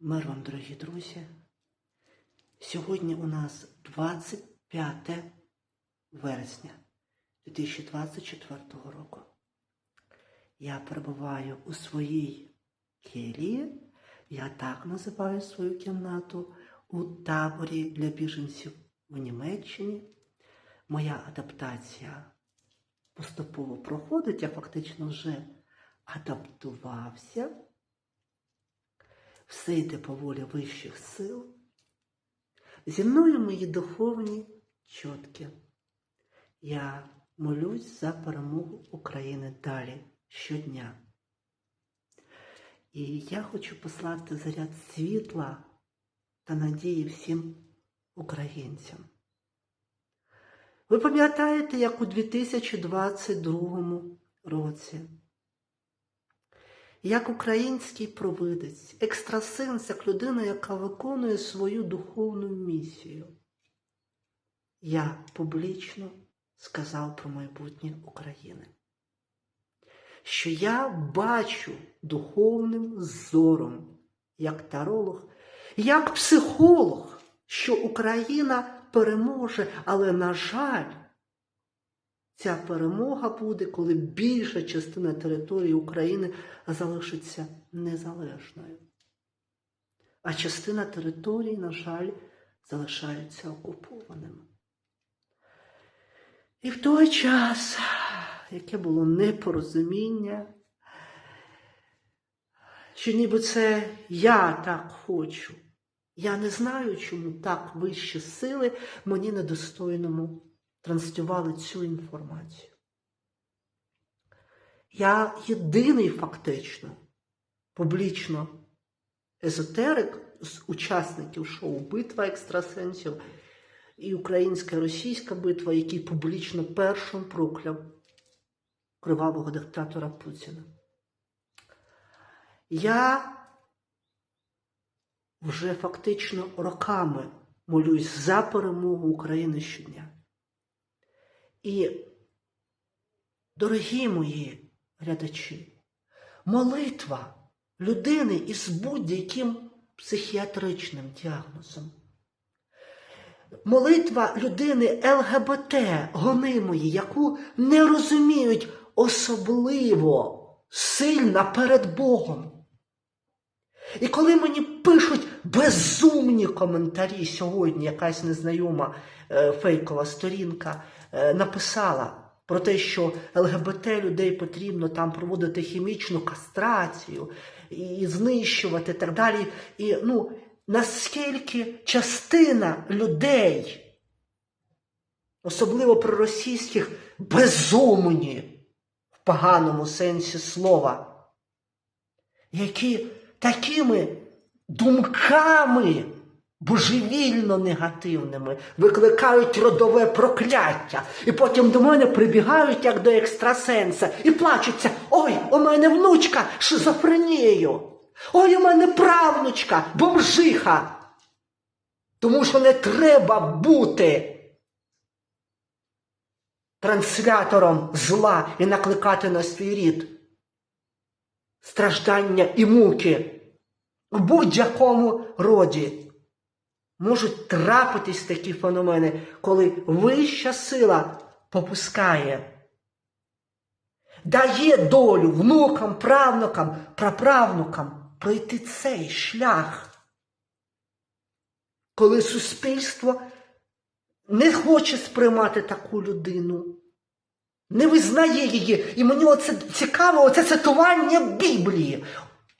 Мир вам, дорогі друзі. Сьогодні у нас 25 вересня 2024 року. Я перебуваю у своїй келії, я так називаю свою кімнату, у таборі для біженців в Німеччині. Моя адаптація поступово проходить, я фактично вже адаптувався все йде по волі вищих сил. Зі мною мої духовні чотки. Я молюсь за перемогу України далі щодня. І я хочу послати заряд світла та надії всім українцям. Ви пам'ятаєте, як у 2022 році як український провидець, екстрасенс, як людина, яка виконує свою духовну місію. Я публічно сказав про майбутнє України, що я бачу духовним зором, як таролог, як психолог, що Україна переможе, але, на жаль, Ця перемога буде, коли більша частина території України залишиться незалежною. А частина території, на жаль, залишається окупованими. І в той час, яке було непорозуміння, що ніби це я так хочу. Я не знаю, чому так вищі сили мені недостойному транслювали цю інформацію. Я єдиний фактично публічно езотерик з учасників шоу Битва екстрасенсів і українська і російська битва, який публічно першим прокляв кривавого диктатора Путіна. Я вже фактично роками молюсь за перемогу України щодня. І, дорогі мої глядачі, молитва людини із будь-яким психіатричним діагнозом, молитва людини ЛГБТ, гонимої, яку не розуміють особливо сильна перед Богом. І коли мені пишуть безумні коментарі сьогодні, якась незнайома е, фейкова сторінка е, написала про те, що ЛГБТ людей потрібно там проводити хімічну кастрацію і знищувати і так далі. І ну, наскільки частина людей, особливо проросійських, безумні в поганому сенсі слова, які такими думками божевільно негативними викликають родове прокляття. І потім до мене прибігають, як до екстрасенса, і плачуться: ой, у мене внучка шизофренією. Ой, у мене правнучка, бомжиха. Тому що не треба бути транслятором зла і накликати на свій рід страждання і муки в будь-якому роді. Можуть трапитись такі феномени, коли вища сила попускає, дає долю внукам, правнукам, праправнукам пройти цей шлях, коли суспільство не хоче сприймати таку людину не визнає її. І мені оце цікаво, оце цитування Біблії.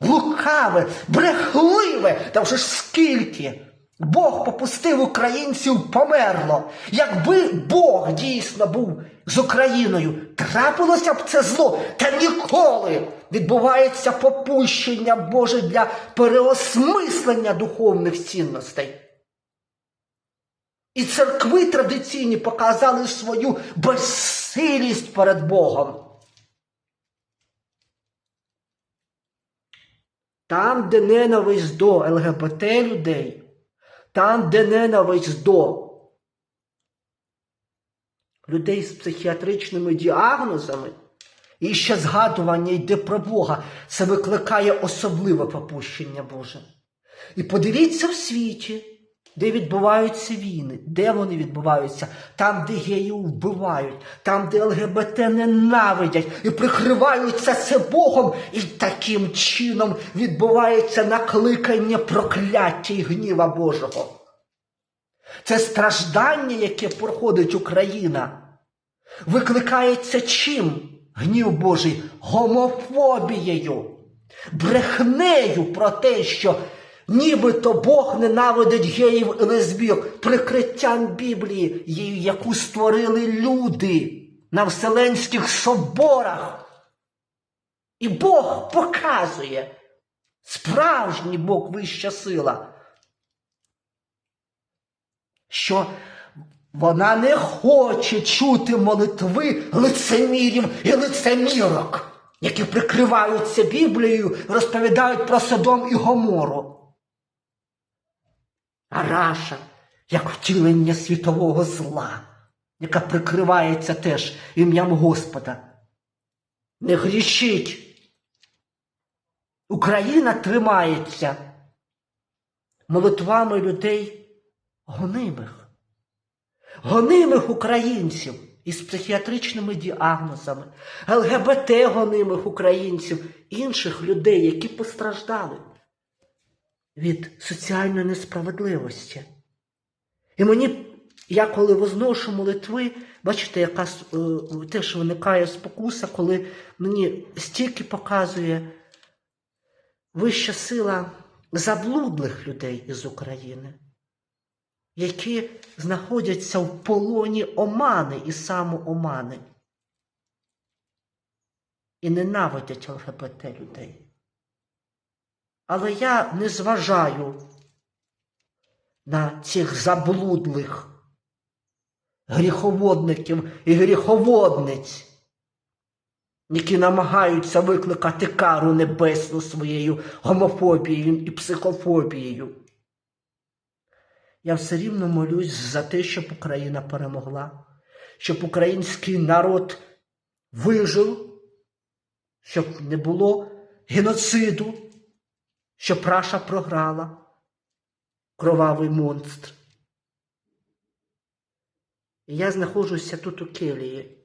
Лукаве, брехливе, та вже ж скільки. Бог попустив українців померло. Якби Бог дійсно був з Україною, трапилося б це зло, та ніколи відбувається попущення Боже для переосмислення духовних цінностей. І церкви традиційні показали свою безсилість перед Богом. Там, де ненависть до ЛГБТ людей, там, де ненависть до людей з психіатричними діагнозами, і ще згадування йде про Бога, це викликає особливе попущення Боже. І подивіться в світі, де відбуваються війни, де вони відбуваються, там, де геїв вбивають, там, де ЛГБТ ненавидять і прикриваються це Богом, і таким чином відбувається накликання прокляття і гніва Божого. Це страждання, яке проходить Україна, викликається чим? Гнів Божий гомофобією, брехнею про те, що нібито Бог ненавидить геїв і лесбійок, прикриттям Біблії, яку створили люди на Вселенських соборах. І Бог показує, справжній Бог вища сила, що вона не хоче чути молитви лицемірів і лицемірок, які прикриваються Біблією, розповідають про Содом і Гомору. А Раша, як втілення світового зла, яка прикривається теж ім'ям Господа. Не грішіть. Україна тримається молитвами людей гонимих, гонимих українців із психіатричними діагнозами, ЛГБТ гонимих українців, інших людей, які постраждали від соціальної несправедливості. І мені, я коли возношу молитви, бачите, яка е, теж виникає спокуса, коли мені стільки показує вища сила заблудлих людей із України, які знаходяться в полоні омани і самоомани і ненавидять ЛГБТ людей. Але я не зважаю на цих заблудлих гріховодників і гріховодниць, які намагаються викликати кару небесну своєю гомофобією і психофобією. Я все рівно молюсь за те, щоб Україна перемогла, щоб український народ вижив, щоб не було геноциду, щоб Раша програла кровавий монстр. І я знаходжуся тут у келії,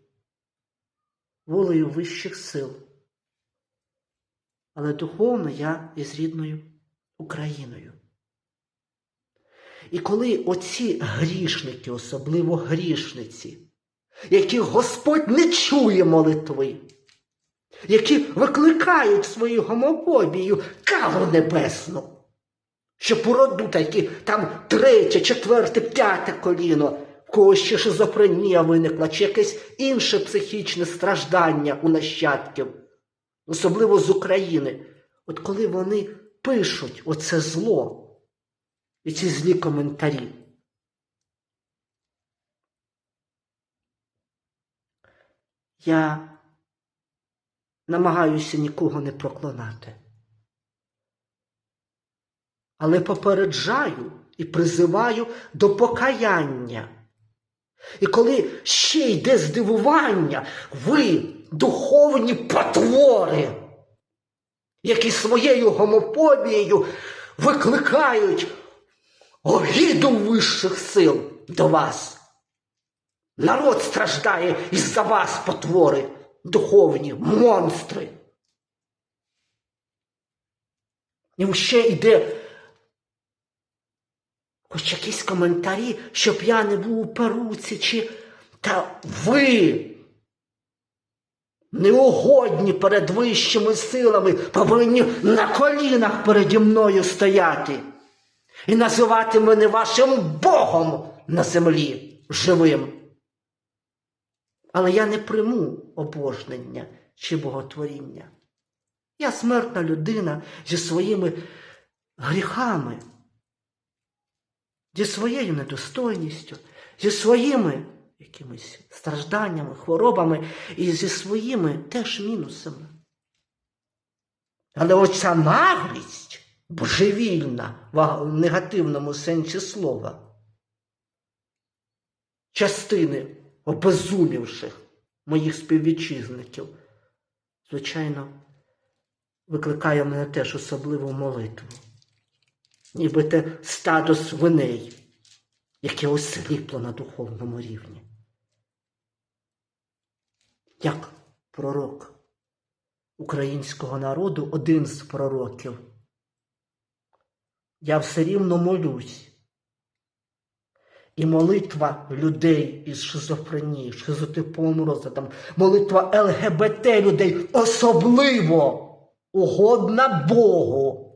волею вищих сил. Але духовно я із рідною Україною. І коли оці грішники, особливо грішниці, яких Господь не чує молитви, які викликають свою гомофобію кару небесну, що породу такі там третє, четверте, п'яте коліно, в когось ще шизофренія виникла, чи якесь інше психічне страждання у нащадків, особливо з України. От коли вони пишуть оце зло і ці злі коментарі. Я намагаюся нікого не проклинати. Але попереджаю і призиваю до покаяння. І коли ще йде здивування, ви, духовні потвори, які своєю гомофобією викликають огіду вищих сил до вас. Народ страждає із-за вас, потвори, духовні монстри. І ще йде хоч якісь коментарі, щоб я не був у перуці, чи та ви неугодні перед вищими силами повинні на колінах переді мною стояти і називати мене вашим Богом на землі живим. Але я не приму обожнення чи боготворіння. Я смертна людина зі своїми гріхами, зі своєю недостойністю, зі своїми якимись стражданнями, хворобами і зі своїми теж мінусами. Але оця наглість божевільна в негативному сенсі слова, частини обезумівших моїх співвітчизників, звичайно, викликає мене теж особливу молитву. ніби те стадо свиней, яке осліпло на духовному рівні. Як пророк українського народу, один з пророків, я все рівно молюсь. І молитва людей із шизофренією, шизотиповим розладом, молитва ЛГБТ людей особливо угодна Богу.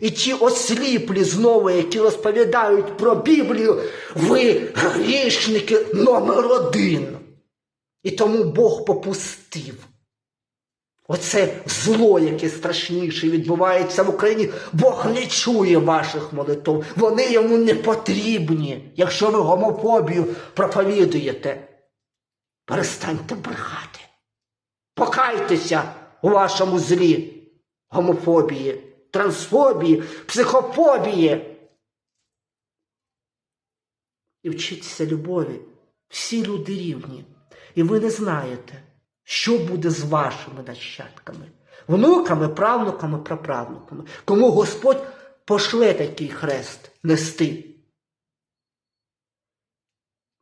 І ті осліплі знову, які розповідають про Біблію, ви грішники номер один. І тому Бог попустив. Оце зло, яке страшніше відбувається в Україні. Бог не чує ваших молитв. Вони йому не потрібні. Якщо ви гомофобію проповідуєте, перестаньте брехати. Покайтеся у вашому злі гомофобії, трансфобії, психофобії. І вчіться любові. Всі люди рівні. І ви не знаєте, що буде з вашими нащадками, внуками, правнуками, праправнуками. Кому Господь пошле такий хрест нести.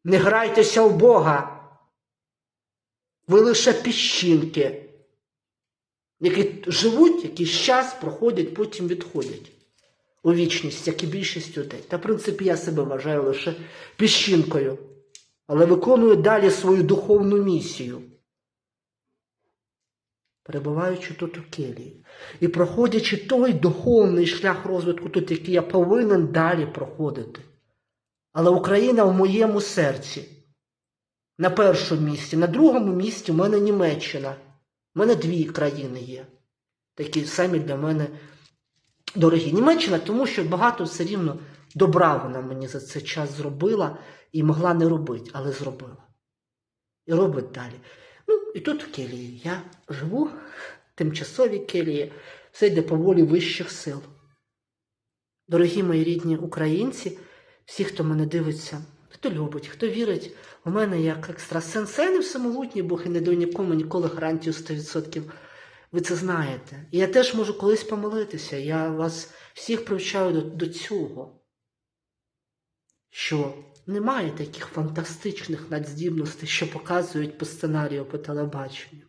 Не грайтеся в Бога. Ви лише піщинки, які живуть якийсь час, проходять, потім відходять у вічність, як і більшість людей. Та, в принципі, я себе вважаю лише піщинкою, але виконую далі свою духовну місію, перебуваючи тут у келії і проходячи той духовний шлях розвитку тут, який я повинен далі проходити. Але Україна в моєму серці. На першому місці, на другому місці у мене Німеччина. У мене дві країни є. Такі самі для мене дорогі. Німеччина, тому що багато все рівно добра вона мені за цей час зробила і могла не робити, але зробила. І робить далі. Ну, і тут в келії. Я живу в тимчасовій келії, все йде по волі вищих сил. Дорогі мої рідні українці, всі, хто мене дивиться, хто любить, хто вірить, у мене як екстрасенс, я не всемогутній Бог і не даю нікому ніколи гарантію 100%. Ви це знаєте. І я теж можу колись помилитися. Я вас всіх привчаю до, до цього, що немає таких фантастичних надздібностей, що показують по сценарію по телебаченню.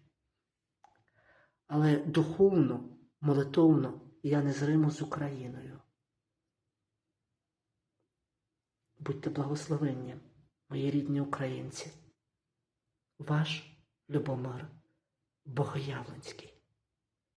Але духовно, молитовно я незримо з Україною. Будьте благословенні, мої рідні українці. Ваш Любомир Богоявленський.